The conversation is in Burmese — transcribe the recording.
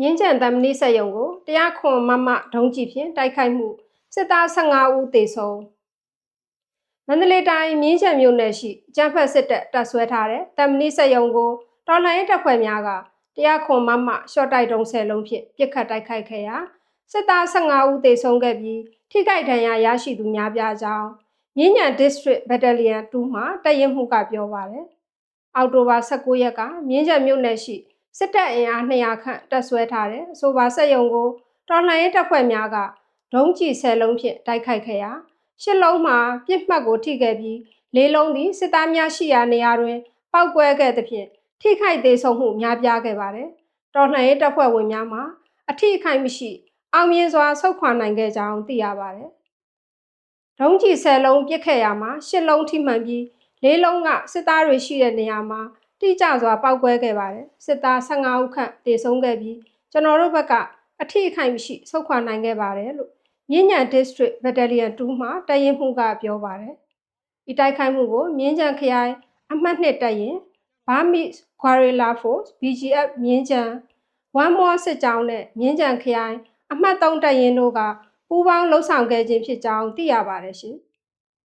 မြင်းကြံတမဏိဆက်ယုံကိုတရားခွန်မမဒုံးကြည့်ဖြင့်တိုက်ခိုက်မှုစစ်သား15ဦးသေဆုံးမန္တလေးတိုင်းမြင်းကြံမြို့နယ်ရှိကျန်းဖက်စစ်တပ်တပ်ဆွဲထားတဲ့တမဏိဆက်ယုံကိုတော်လှန်ရေးတပ်ဖွဲ့များကတရားခွန်မမရှော့တိုက်တုံးဆယ်လုံးဖြင့်ပြစ်ခတ်တိုက်ခိုက်ခဲ့ရာစစ်သား15ဦးသေဆုံးခဲ့ပြီးထိခိုက်ဒဏ်ရာရရှိသူများပြားကြောင်းမြင်းညံ District Battalion 2မှတပ်ရင်းမှုကပြောပါတယ်။အောက်တိုဘာ19ရက်ကမြင်းကြံမြို့နယ်ရှိ စစ်တပ်အင်အား200ခန့်တပ်ဆွဲထားတဲ့အဆိုပါစစ်ရုံကိုတော်လှန်ရေးတပ်ဖွဲ့များကဒုံးကျည်10လုံးဖြင့်တိုက်ခိုက်ခဲ့ရာရှစ်လုံးမှာပြစ်မှတ်ကိုထိခဲ့ပြီးလေးလုံးသည်စစ်သားများရှိရာနေရာတွင် ပောက်ကွဲခဲ့သဖြင့်ထိခိုက်သေးဆုံးမှုများပြားခဲ့ပါတယ်။တော်လှန်ရေးတပ်ဖွဲ့ဝင်များမှာအထိအခိုက်မရှိ အောင်မြင်စွာဆုတ်ခွာနိုင်ခဲ့ကြောင်းသိရပါတယ်။ဒုံးကျည်10လုံးပစ်ခဲ့ရမှာ10လုံးထိမှန်ပြီးလေးလုံးကစစ်သားတွေရှိတဲ့နေရာမှာ တိကျစွာပောက်ကွဲခဲ့ပါတယ်။စစ်သား15ဦးခန့်တေဆုံးခဲ့ပြီးကျွန်တော်တို့ဘက်ကအထိအခိုက်မရှိဆုတ်ခွာနိုင်ခဲ့ပါတယ်လို့မြင်းညံ District Battalion 2မှတရင်မှုကပြောပါတယ်။ဒီတိုက်ခိုက်မှုကိုမြင်းကြံခရိုင်အမှတ်2တပ်ရင် Burmese Guerrilla Force BGF မြင်းကြံ One More စစ်ကြောင်းနဲ့မြင်းကြံခရိုင်အမှတ်3တပ်ရင်းတို့ကပူးပေါင်းလှုပ်ဆောင်ခဲ့ခြင်းဖြစ်ကြောင်းသိရပါတယ်ရှင်။